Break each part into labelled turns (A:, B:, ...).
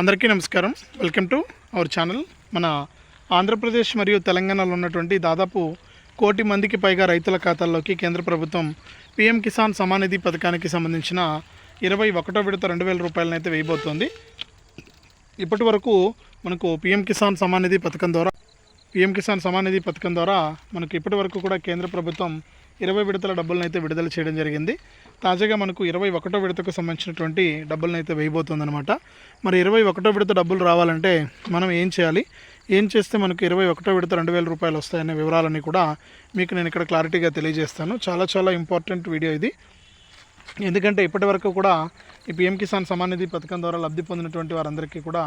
A: అందరికీ నమస్కారం. Welcome to our channel. మన ఆంధ్రప్రదేశ్ మరియు తెలంగాణలో ఉన్నటువంటి దాదాపు కోటి మందికి పైగా రైతుల ఖాతాల్లోకి కేంద్ర ప్రభుత్వం పీఎం కిసాన్ సమానిధి పథకానికి సంబంధించిన ఇరవై ఒకటో విడత రెండు వేల రూపాయలను అయితే వేయబోతోంది. ఇప్పటి వరకు మనకు పీఎం కిసాన్ సమానిధి పథకం ద్వారా పీఎం కిసాన్ సమానిధి పథకం ద్వారా మనకు ఇప్పటి వరకు కూడా కేంద్ర ప్రభుత్వం ఇరవై విడతల డబ్బులను అయితే విడుదల చేయడం జరిగింది. తాజాగా మనకు ఇరవై ఒకటో విడతకు సంబంధించినటువంటి డబ్బులను అయితే వేయబోతుందన్నమాట. మరి ఇరవై ఒకటో విడత డబ్బులు రావాలంటే మనం ఏం చేయాలి? ఏం చేస్తే మనకు ఇరవై ఒకటో విడత రెండు వేల రూపాయలు వస్తాయనే వివరాలన్నీ కూడా మీకు నేను ఇక్కడ క్లారిటీగా తెలియజేస్తాను. చాలా చాలా ఇంపార్టెంట్ వీడియో ఇది. ఎందుకంటే ఇప్పటివరకు కూడా ఈ పిఎం కిసాన్ సమానిధి పథకం ద్వారా లబ్ధి పొందినటువంటి వారందరికీ కూడా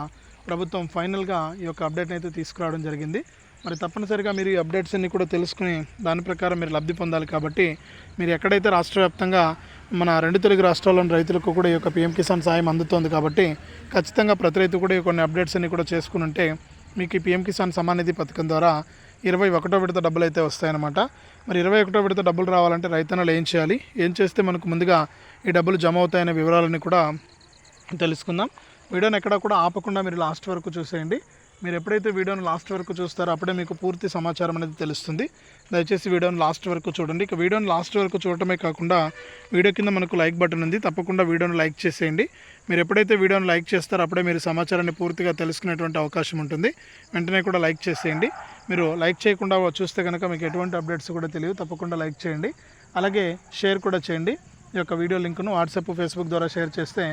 A: ప్రభుత్వం ఫైనల్గా ఈ యొక్క అప్డేట్ అయితే తీసుకురావడం జరిగింది. మరి తప్పనిసరిగా మీరు ఈ అప్డేట్స్ అన్ని కూడా తెలుసుకుని దాని ప్రకారం మీరు లబ్ధి పొందాలి కాబట్టి మీరు ఎక్కడైతే రాష్ట్ర వ్యాప్తంగా మన రెండు తెలుగు రాష్ట్రాల్లోని రైతులకు కూడా ఈ యొక్క పిఎం కిసాన్ సాయం అందుతోంది కాబట్టి ఖచ్చితంగా ప్రతి రైతు కూడా ఈ కొన్ని అప్డేట్స్ అన్ని కూడా చేసుకుని ఉంటే మీకు ఈ పిఎం కిసాన్ సమానిధి పథకం ద్వారా ఇరవై ఒకటో విడత డబ్బులు అయితే వస్తాయన్నమాట. మరి ఇరవై ఒకటో విడత డబ్బులు రావాలంటే రైతన్నలు ఏం చేయాలి? ఏం చేస్తే మనకు ముందుగా ఈ డబ్బులు జమ అవుతాయనే వివరాలని కూడా తెలుసుకుందాం. వీడియోని ఎక్కడా కూడా ఆపకుండా మీరు లాస్ట్ వరకు చూసేయండి. మీరు ఎప్పుడైతే వీడియోని లాస్ట్ వరకు చూస్తారో అప్పుడే మీకు పూర్తి సమాచారం అనేది తెలుస్తుంది. దయచేసి వీడియోని లాస్ట్ వరకు చూడండి. ఇక వీడియోని లాస్ట్ వరకు చూడటమే కాకుండా వీడియో కింద మనకు లైక్ బటన్ ఉంది. తప్పకుండా వీడియోని లైక్ చేసేయండి. మీరు ఎప్పుడైతే వీడియోని లైక్ చేస్తారో అప్పుడే మీరు సమాచారాన్ని పూర్తిగా తెలుసుకునేటువంటి అవకాశం ఉంటుంది. వెంటనే కూడా లైక్ చేసేయండి. మీరు లైక్ చేయకుండా చూస్తే కనుక మీకు ఎటువంటి అప్డేట్స్ కూడా తెలియదు తప్పకుండా లైక్ చేయండి. అలాగే షేర్ కూడా చేయండి. ఈ యొక్క వీడియో లింక్ను వాట్సాప్ ఫేస్బుక్ ద్వారా షేర్ చేస్తే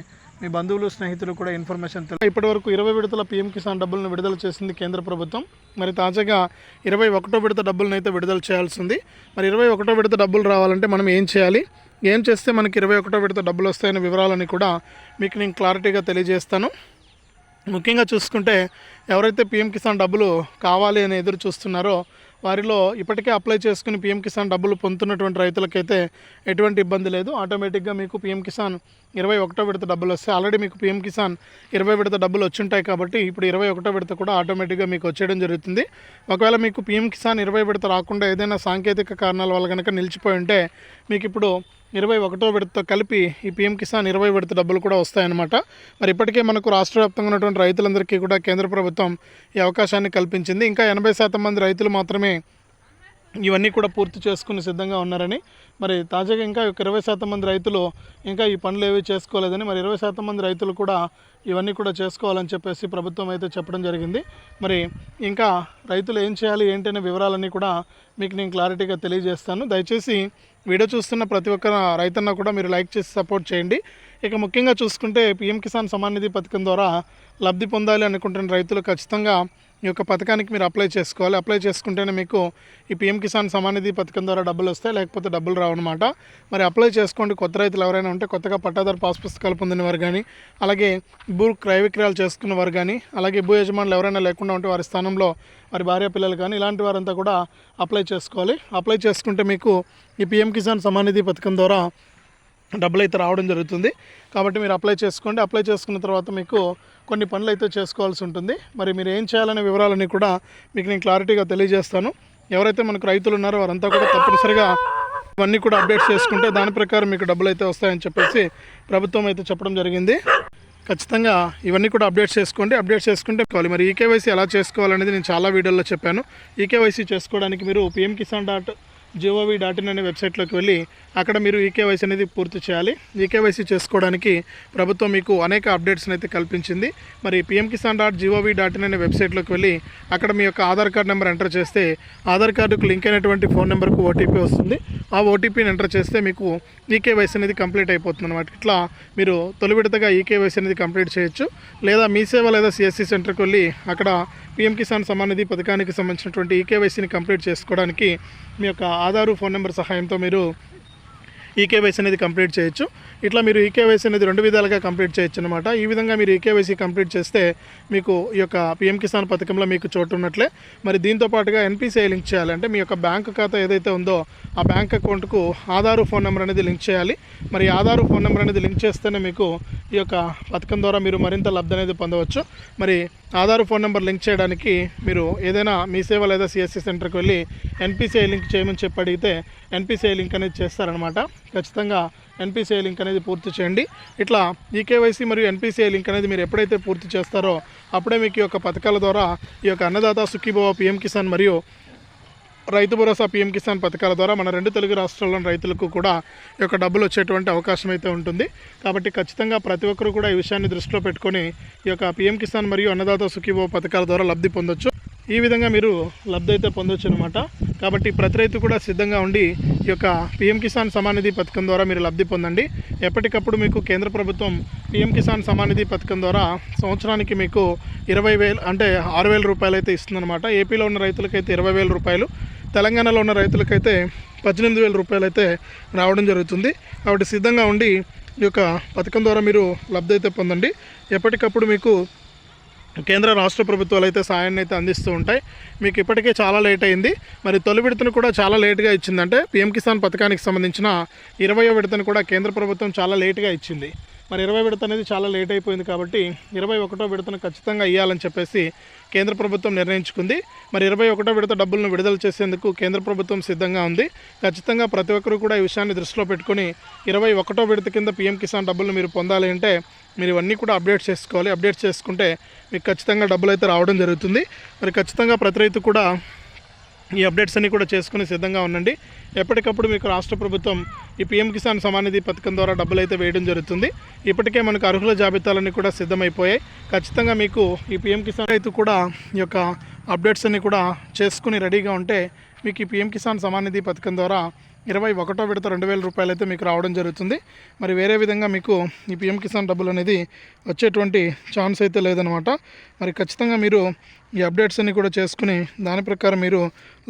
A: మీ బంధువులు స్నేహితులు కూడా ఇన్ఫర్మేషన్ తెలుసు ఇప్పటి వరకు ఇరవై విడతల పీఎం కిసాన్ డబ్బులను విడుదల చేసింది కేంద్ర ప్రభుత్వం. మరి తాజాగా ఇరవై ఒకటో విడత డబ్బులను అయితే విడుదల చేయాల్సింది. మరి ఇరవై ఒకటో విడత డబ్బులు రావాలంటే మనం ఏం చేయాలి? ఏం చేస్తే మనకి ఇరవై ఒకటో విడత డబ్బులు వస్తాయనే వివరాలని కూడా మీకు నేను క్లారిటీగా తెలియజేస్తాను. ముఖ్యంగా చూసుకుంటే ఎవరైతే పీఎం కిసాన్ డబ్బులు కావాలి అని ఎదురు చూస్తున్నారో వారిలో ఇప్పటికే అప్లై చేసుకుని పీఎం కిసాన్ డబ్బులు పొందుతున్నటువంటి రైతులకైతే ఎటువంటి ఇబ్బంది లేదు. ఆటోమేటిక్గా మీకు పీఎం కిసాన్ ఇరవై ఒకటో విడత డబ్బులు వస్తాయి ఆల్రెడీ మీకు పీఎం కిసాన్ ఇరవై విడత డబ్బులు వచ్చుంటాయి కాబట్టి ఇప్పుడు ఇరవై ఒకటో విడత కూడా ఆటోమేటిక్గా మీకు వచ్చేయడం జరుగుతుంది. ఒకవేళ మీకు పీఎం కిసాన్ ఇరవై విడత రాకుండా ఏదైనా సాంకేతిక కారణాల వల్ల కనుక నిలిచిపోయి ఉంటే మీకు ఇప్పుడు ఇరవై ఒకటో విడతతో కలిపి ఈ పీఎం కిసాన్ ఇరవై విడత డబ్బులు కూడా వస్తాయన్నమాట. మరి ఇప్పటికే మనకు రాష్ట్ర వ్యాప్తంగా ఉన్నటువంటి రైతులందరికీ కూడా కేంద్ర ప్రభుత్వం ఈ అవకాశాన్ని కల్పించింది. ఇంకా ఎనభై శాతం మంది రైతులు మాత్రమే ఇవన్నీ కూడా పూర్తి చేసుకుని సిద్ధంగా ఉన్నారని. మరి తాజాగా ఇంకా ఒక ఇరవై శాతం మంది రైతులు ఇంకా ఈ పనులు ఏవి చేసుకోలేదని మరి ఇరవై శాతం మంది రైతులు కూడా ఇవన్నీ కూడా చేసుకోవాలని చెప్పేసి ప్రభుత్వం అయితే చెప్పడం జరిగింది. మరి ఇంకా రైతులు ఏం చేయాలి ఏంటనే వివరాలన్నీ కూడా మీకు నేను క్లారిటీగా తెలియజేస్తాను. దయచేసి వీడియో చూస్తున్న ప్రతి ఒక్క రైతన్న కూడా మీరు లైక్ చేసి సపోర్ట్ చేయండి. ఇక ముఖ్యంగా చూసుకుంటే పీఎం కిసాన్ సమాన్ నిధి పథకం ద్వారా లబ్ధి పొందాలి అనుకుంటున్న రైతులు ఖచ్చితంగా ఈ యొక్క పథకానికి మీరు అప్లై చేసుకోవాలి. అప్లై చేసుకుంటేనే మీకు ఈ పీఎం కిసాన్ సమానిధి పథకం ద్వారా డబ్బులు వస్తాయి లేకపోతే డబ్బులు రావన్నమాట మరి అప్లై చేసుకోండి. కొత్త రైతులు ఎవరైనా ఉంటే కొత్తగా పట్టాదారు పాస్ పుస్తకాలు పొందిన వారు కానీ అలాగే భూ క్రయ విక్రయాలు చేసుకున్న వారు కానీ అలాగే భూ యజమానులు ఎవరైనా లేకుండా ఉంటే వారి స్థానంలో వారి భార్య పిల్లలు కానీ ఇలాంటి వారంతా కూడా అప్లై చేసుకోవాలి. అప్లై చేసుకుంటే మీకు ఈ పీఎం కిసాన్ సమానిధి పథకం ద్వారా డబ్బులు అయితే రావడం జరుగుతుంది. కాబట్టి మీరు అప్లై చేసుకోండి. అప్లై చేసుకున్న తర్వాత మీకు కొన్ని పనులు అయితే చేసుకోవాల్సి ఉంటుంది. మరి మీరు ఏం చేయాలనే వివరాలన్నీ కూడా మీకు నేను క్లారిటీగా తెలియజేస్తాను. ఎవరైతే మనకు రైతులు ఉన్నారో వారంతా కూడా తప్పనిసరిగా ఇవన్నీ కూడా అప్డేట్ చేసుకుంటే దాని ప్రకారం మీకు డబ్బులు అయితే వస్తాయని చెప్పేసి ప్రభుత్వం అయితే చెప్పడం జరిగింది. ఖచ్చితంగా ఇవన్నీ కూడా అప్డేట్ చేసుకోండి. అప్డేట్ చేసుకుంటే కావాలి. మరి ఈకేవైసీ ఎలా చేసుకోవాలనేది నేను చాలా వీడియోలో చెప్పాను. ఈకేవైసీ చేసుకోవడానికి మీరు PM Kisan dot G O V dot in అనే వెబ్సైట్లోకి వెళ్ళి అక్కడ మీరు ఈకేవైసీ అనేది పూర్తి చేయాలి. ఈకేవైసీ చేసుకోవడానికి ప్రభుత్వం మీకు అనేక అప్డేట్స్ని అయితే కల్పించింది. మరి PM Kisan dot G O V dot in అనే వెబ్సైట్లోకి వెళ్ళి అక్కడ మీ యొక్క ఆధార్ కార్డ్ నెంబర్ ఎంటర్ చేస్తే ఆధార్ కార్డుకు లింక్ అయినటువంటి ఫోన్ నెంబర్కు ఓటీపీ వస్తుంది. ఆ ఓటీపీని ఎంటర్ చేస్తే మీకు ఈకేవైసీ అనేది కంప్లీట్ అయిపోతుంది అనమాట ఇట్లా మీరు తొలి విడతగా ఈకేవైసీ అనేది కంప్లీట్ చేయొచ్చు. లేదా మీ సేవ లేదా సిఎస్సి సెంటర్కి వెళ్ళి అక్కడ పిఎం కిసాన్ సమానిధి పథకానికి సంబంధించినటువంటి ఈకేవైసీని కంప్లీట్ చేసుకోవడానికి మీ యొక్క ఆధారు ఫోన్ నెంబర్ సహాయంతో మీరు ఈకేవైసీ అనేది కంప్లీట్ చేయొచ్చు. ఇట్లా మీరు ఈకేవైసీ అనేది రెండు విధాలుగా కంప్లీట్ చేయొచ్చు అనమాట ఈ విధంగా మీరు ఈకేవైసీ కంప్లీట్ చేస్తే మీకు ఈ యొక్క పిఎం కిసాన్ పథకంలో మీకు చోటు ఉన్నట్లే. మరి దీంతో పాటుగా ఎన్పిసిఐ లింక్ చేయాలంటే మీ యొక్క బ్యాంక్ ఖాతా ఏదైతే ఉందో ఆ బ్యాంక్ అకౌంట్కు ఆధారు ఫోన్ నెంబర్ అనేది లింక్ చేయాలి. మరి ఆధారు ఫోన్ నెంబర్ అనేది లింక్ చేస్తేనే మీకు ఈ యొక్క పథకం ద్వారా మీరు మరింత లబ్ధి అనేది పొందవచ్చు. మరి ఆధార్ ఫోన్ నెంబర్ లింక్ చేయడానికి మీరు ఏదైనా మీ సేవ లేదా సిఎస్సి సెంటర్కి వెళ్ళి ఎన్పిసిఐ లింక్ చేయమని చెప్పి అడిగితే ఎన్పిసిఐ లింక్ అనేది చేస్తారనమాట. ఖచ్చితంగా ఎన్పిసిఐ లింక్ అనేది పూర్తి చేయండి. ఇట్లా ఈకేవైసీ మరియు ఎన్పిసిఐ లింక్ అనేది మీరు ఎప్పుడైతే పూర్తి చేస్తారో అప్పుడే మీకు ఈ యొక్క పథకాల ద్వారా ఈ యొక్క అన్నదాత సుఖీభవ పిఎం కిసాన్ మరియు రైతు భరోసా పీఎం కిసాన్ పథకాల ద్వారా మన రెండు తెలుగు రాష్ట్రాల్లోని రైతులకు కూడా ఈ యొక్క డబ్బులు వచ్చేటువంటి అవకాశం అయితే ఉంటుంది. కాబట్టి ఖచ్చితంగా ప్రతి ఒక్కరు కూడా ఈ విషయాన్ని దృష్టిలో పెట్టుకొని ఈ యొక్క పీఎం కిసాన్ మరియు అన్నదాత సుఖీభవ పథకాల ద్వారా లబ్ధి పొందొచ్చు. ఈ విధంగా మీరు లబ్ధి అయితే పొందొచ్చు అనమాట కాబట్టి ప్రతి రైతు కూడా సిద్ధంగా ఉండి ఈ యొక్క పీఎం కిసాన్ సమానిధి పథకం ద్వారా మీరు లబ్ధి పొందండి. ఎప్పటికప్పుడు మీకు కేంద్ర ప్రభుత్వం పీఎం కిసాన్ సమానిధి పథకం ద్వారా సంవత్సరానికి మీకు ఇరవై వేలు అంటే ఆరు వేల రూపాయలు అయితే ఇస్తుందన్నమాట. ఏపీలో ఉన్న రైతులకైతే ఇరవై వేల రూపాయలు తెలంగాణలో ఉన్న రైతులకైతే పద్దెనిమిది వేల రూపాయలు అయితే రావడం జరుగుతుంది. కాబట్టి సిద్ధంగా ఉండి ఈ యొక్క పథకం ద్వారా మీరు లబ్ధి అయితే పొందండి. ఎప్పటికప్పుడు మీకు కేంద్ర రాష్ట్ర ప్రభుత్వాలు అయితే సాయాన్ని అయితే అందిస్తూ ఉంటాయి. మీకు ఇప్పటికే చాలా లేట్ అయింది. మరి తొలి విడతను కూడా చాలా లేట్గా ఇచ్చిందంటే పీఎం కిసాన్ పథకానికి సంబంధించిన ఇరవయో విడతను కూడా కేంద్ర ప్రభుత్వం చాలా లేట్గా ఇచ్చింది. మరి ఇరవై విడత అనేది చాలా లేట్ అయిపోయింది కాబట్టి ఇరవై ఒకటో విడతను ఖచ్చితంగా ఇవ్వాలని చెప్పేసి కేంద్ర ప్రభుత్వం నిర్ణయించుకుంది. మరి ఇరవై ఒకటో విడత డబ్బులను విడుదల చేసేందుకు కేంద్ర ప్రభుత్వం సిద్ధంగా ఉంది. ఖచ్చితంగా ప్రతి ఒక్కరూ కూడా ఈ విషయాన్ని దృష్టిలో పెట్టుకొని ఇరవై ఒకటో విడత కింద పీఎం కిసాన్ డబ్బులు మీరు పొందాలి అంటే మీరు ఇవన్నీ కూడా అప్డేట్ చేసుకోవాలి. అప్డేట్ చేసుకుంటే మీకు ఖచ్చితంగా డబ్బులు అయితే రావడం జరుగుతుంది. మరి ఖచ్చితంగా ప్రతి రైతు కూడా ఈ అప్డేట్స్ అన్నీ కూడా చేసుకుని సిద్ధంగా ఉండండి. ఎప్పటికప్పుడు మీకు రాష్ట్ర ప్రభుత్వం ఈ పీఎం కిసాన్ సమానిధి పథకం ద్వారా డబ్బులు అయితే వేయడం జరుగుతుంది. ఇప్పటికే మనకు అర్హుల జాబితాలన్నీ కూడా సిద్ధమైపోయాయి. ఖచ్చితంగా మీకు ఈ పీఎం కిసాన్ రైతు కూడా ఈ యొక్క అప్డేట్స్ అన్ని కూడా చేసుకుని రెడీగా ఉంటే మీకు ఈ పీఎం కిసాన్ సమానిధి పథకం ద్వారా ఇరవై ఒకటో విడత రెండు వేల రూపాయలు అయితే మీకు రావడం జరుగుతుంది. మరి వేరే విధంగా మీకు ఈ పిఎం కిసాన్ డబ్బులు అనేది వచ్చేటువంటి ఛాన్స్ అయితే లేదనమాట. మరి ఖచ్చితంగా మీరు ఈ అప్డేట్స్ అన్ని కూడా చేసుకుని దాని ప్రకారం మీరు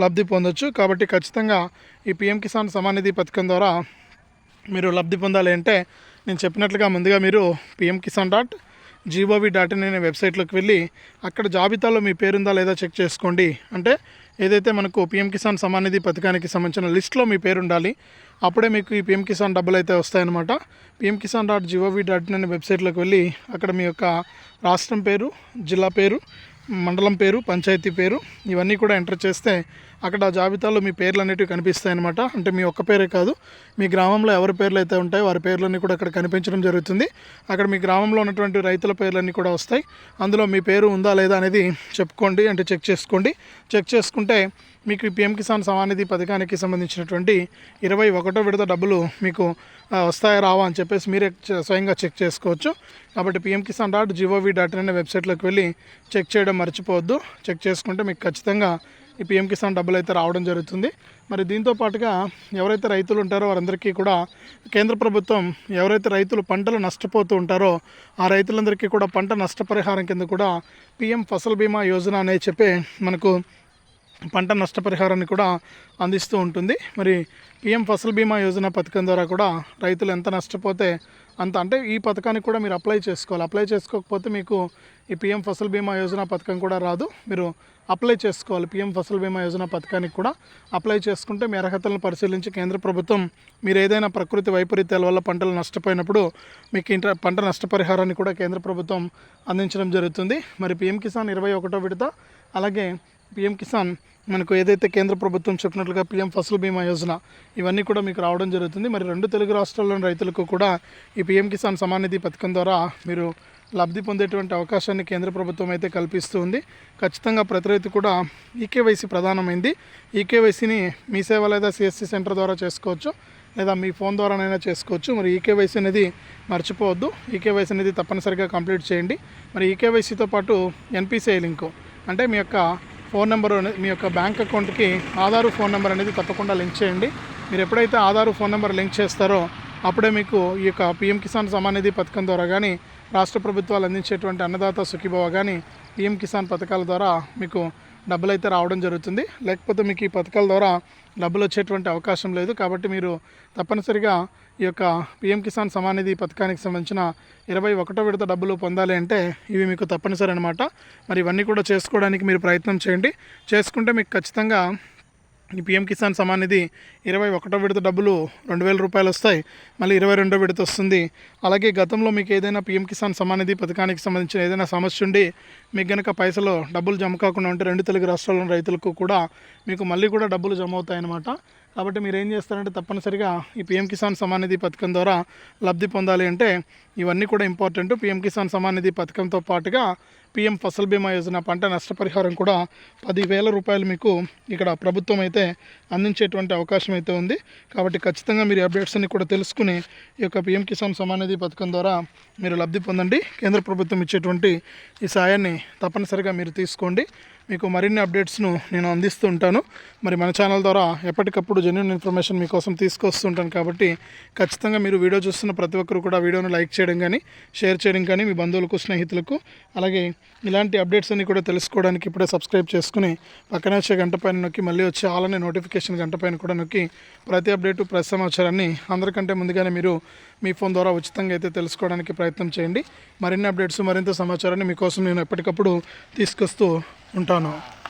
A: లబ్ధి పొందొచ్చు. కాబట్టి ఖచ్చితంగా ఈ పిఎం కిసాన్ సమానిధి పథకం ద్వారా మీరు లబ్ధి పొందాలి అంటే నేను చెప్పినట్లుగా ముందుగా మీరు PM Kisan dot G O V dot in అనే వెబ్సైట్లోకి వెళ్ళి అక్కడ జాబితాలో మీ పేరుందా లేదా చెక్ చేసుకోండి. అంటే ఏదైతే మనకు పిఎం కిసాన్ సమానిధి పథకానికి సంబంధించిన లిస్ట్లో మీ పేరు ఉండాలి అప్పుడే మీకు ఈ పిఎం కిసాన్ డబ్బులు అయితే వస్తాయన్నమాట. PM Kisan dot G O V dot in అనే వెబ్సైట్లోకి వెళ్ళి అక్కడ మీ యొక్క రాష్ట్రం పేరు జిల్లా పేరు మండలం పేరు పంచాయతీ పేరు ఇవన్నీ కూడా ఎంటర్ చేస్తే అక్కడ జాబితాలో మీ పేర్లు అనేటివి కనిపిస్తాయి అనమాట అంటే మీ ఒక్క పేరే కాదు మీ గ్రామంలో ఎవరి పేర్లు అయితే ఉంటాయో వారి పేర్లన్నీ కూడా అక్కడ కనిపించడం జరుగుతుంది. అక్కడ మీ గ్రామంలో ఉన్నటువంటి రైతుల పేర్లన్నీ కూడా వస్తాయి. అందులో మీ పేరు ఉందా లేదా అనేది చెప్పుకోండి అంటే చెక్ చేసుకోండి. చెక్ చేసుకుంటే మీకు ఈ పిఎం కిసాన్ సమానిధి పథకానికి సంబంధించినటువంటి ఇరవై ఒకటో విడత డబ్బులు మీకు వస్తాయా రావా అని చెప్పేసి మీరే స్వయంగా చెక్ చేసుకోవచ్చు. కాబట్టి PM Kisan dot G O V dot in అనే వెబ్సైట్లోకి వెళ్ళి చెక్ చేయడం మర్చిపోవద్దు. చెక్ చేసుకుంటే మీకు ఖచ్చితంగా ఈ పిఎం కిసాన్ డబ్బులు అయితే రావడం జరుగుతుంది. మరి దీంతో పాటుగా ఎవరైతే రైతులు ఉంటారో వారందరికీ కూడా కేంద్ర ప్రభుత్వం ఎవరైతే రైతులు పంటలు నష్టపోతూ ఉంటారో ఆ రైతులందరికీ కూడా పంట నష్టపరిహారం కింద కూడా పిఎం ఫసల్ బీమా యోజన అనే చెప్పి మనకు పంట నష్టపరిహారాన్ని కూడా అందిస్తూ ఉంటుంది. మరి పిఎం ఫసల్ బీమా యోజన పథకం ద్వారా కూడా రైతులు ఎంత నష్టపోతే అంత అంటే ఈ పథకానికి కూడా మీరు అప్లై చేసుకోవాలి. అప్లై చేసుకోకపోతే మీకు ఈ పిఎం ఫసల్ బీమా యోజన పథకం కూడా రాదు. మీరు అప్లై చేసుకోవాలి. పిఎం ఫసల్ బీమా యోజన పథకానికి కూడా అప్లై చేసుకుంటే మీ అర్హతలను పరిశీలించి కేంద్ర ప్రభుత్వం మీరు ఏదైనా ప్రకృతి వైపరీత్యాల వల్ల పంటలు నష్టపోయినప్పుడు మీకు ఇంట పంట నష్టపరిహారాన్ని కూడా కేంద్ర ప్రభుత్వం అందించడం జరుగుతుంది. మరి పిఎం కిసాన్ ఇరవై ఒకటో విడత అలాగే పిఎం కిసాన్ మనకు ఏదైతే కేంద్ర ప్రభుత్వం చెప్పినట్లుగా పిఎం ఫసల్ బీమా యోజన ఇవన్నీ కూడా మీకు రావడం జరుగుతుంది. మరి రెండు తెలుగు రాష్ట్రాల్లోని రైతులకు కూడా ఈ పిఎం కిసాన్ సమానిధి పథకం ద్వారా మీరు లబ్ధి పొందేటువంటి అవకాశాన్ని కేంద్ర ప్రభుత్వం అయితే కల్పిస్తూ ఉంది. ఖచ్చితంగా ప్రతి రైతు కూడా ఈకేవైసీ ప్రధానమైంది. ఈకేవైసీని మీ సేవ లేదా సిఎస్సి సెంటర్ ద్వారా చేసుకోవచ్చు లేదా మీ ఫోన్ ద్వారానైనా చేసుకోవచ్చు. మరి ఈకేవైసీ అనేది మర్చిపోవద్దు. ఈకేవైసీ అనేది తప్పనిసరిగా కంప్లీట్ చేయండి. మరి ఈకేవైసీతో పాటు ఎన్పిసిఐ లింకు అంటే మీ యొక్క ఫోన్ నెంబర్ మీ యొక్క బ్యాంక్ అకౌంట్కి ఆధారు ఫోన్ నెంబర్ అనేది తప్పకుండా లింక్ చేయండి. మీరు ఎప్పుడైతే ఆధారు ఫోన్ నెంబర్ లింక్ చేస్తారో అప్పుడే మీకు ఈ యొక్క పిఎం కిసాన్ సమానిధి పథకం ద్వారా కానీ రాష్ట్ర ప్రభుత్వాలు అందించేటువంటి అన్నదాత సుఖీభవ కానీ పిఎం కిసాన్ పథకాల ద్వారా మీకు డబ్బులు అయితే రావడం జరుగుతుంది. లేకపోతే మీకు ఈ పథకాల ద్వారా డబ్బులు వచ్చేటువంటి అవకాశం లేదు. కాబట్టి మీరు తప్పనిసరిగా ఈ యొక్క పిఎం కిసాన్ సమానిధి పథకానికి సంబంధించిన ఇరవై ఒకటో విడత డబ్బులు పొందాలి అంటే ఇవి మీకు తప్పనిసరి అనమాట మరి ఇవన్నీ కూడా చేసుకోవడానికి మీరు ప్రయత్నం చేయండి. చేసుకుంటే మీకు ఖచ్చితంగా ఈ పిఎం కిసాన్ సమాన్ నిధి ఇరవై ఒకటో విడత డబ్బులు రెండు వేల రూపాయలు వస్తాయి. మళ్ళీ ఇరవై రెండో విడత వస్తుంది. అలాగే గతంలో మీకు ఏదైనా పిఎం కిసాన్ సమాన్ నిధి పథకానికి సంబంధించిన ఏదైనా సమస్య ఉండి మీకు గనక పైసలు డబ్బులు జమ కాకుండా ఉంటే రెండు తెలుగు రాష్ట్రాల్లోని రైతులకు కూడా మీకు మళ్ళీ కూడా డబ్బులు జమ అవుతాయన్నమాట. కాబట్టి మీరు ఏం చేస్తారంటే తప్పనిసరిగా ఈ పిఎం కిసాన్ సమాన్ నిధి పథకం ద్వారా లబ్ధి పొందాలి అంటే ఇవన్నీ కూడా ఇంపార్టెంట్ పిఎం కిసాన్ సమాన్ నిధి పథకంతో పాటుగా పిఎం ఫసల్ బీమా యోజన పంట నష్టపరిహారం కూడా పదివేల రూపాయలు మీకు ఇక్కడ ప్రభుత్వం అయితే అందించేటువంటి అవకాశం అయితే ఉంది. కాబట్టి ఖచ్చితంగా మీరు అప్డేట్స్ అన్ని కూడా తెలుసుకుని ఈ యొక్క పిఎం కిసాన్ సమాన్ నిధి పథకం ద్వారా మీరు లబ్ధి పొందండి. కేంద్ర ప్రభుత్వం ఇచ్చేటువంటి ఈ సాయాన్ని తప్పనిసరిగా మీరు తీసుకోండి. మీకు మరిన్ని అప్డేట్స్ను నేను అందిస్తూ ఉంటాను మరి మన ఛానల్ ద్వారా ఎప్పటికప్పుడు జెన్యున్ ఇన్ఫర్మేషన్ మీకోసం తీసుకొస్తుంటాను కాబట్టి ఖచ్చితంగా మీరు వీడియో చూస్తున్న ప్రతి ఒక్కరు కూడా వీడియోను లైక్ చేయడం కానీ షేర్ చేయడం కానీ మీ బంధువులకు స్నేహితులకు అలాగే ఇలాంటి అప్డేట్స్ అన్ని కూడా తెలుసుకోవడానికి ఇప్పుడే సబ్స్క్రైబ్ చేసుకుని పక్కన వచ్చే గంట పైన నొక్కి మళ్ళీ వచ్చే ఆలనే నోటిఫికేషన్ గంట పైన కూడా నొక్కి ప్రతి అప్డేటు ప్రతి సమాచారాన్ని అందరికంటే ముందుగానే మీరు మీ ఫోన్ ద్వారా ఉచితంగా అయితే తెలుసుకోవడానికి ప్రయత్నం చేయండి. మరిన్ని అప్డేట్స్ మరింత సమాచారాన్ని మీకోసం నేను ఎప్పటికప్పుడు తీసుకొస్తూ ఉంటాను.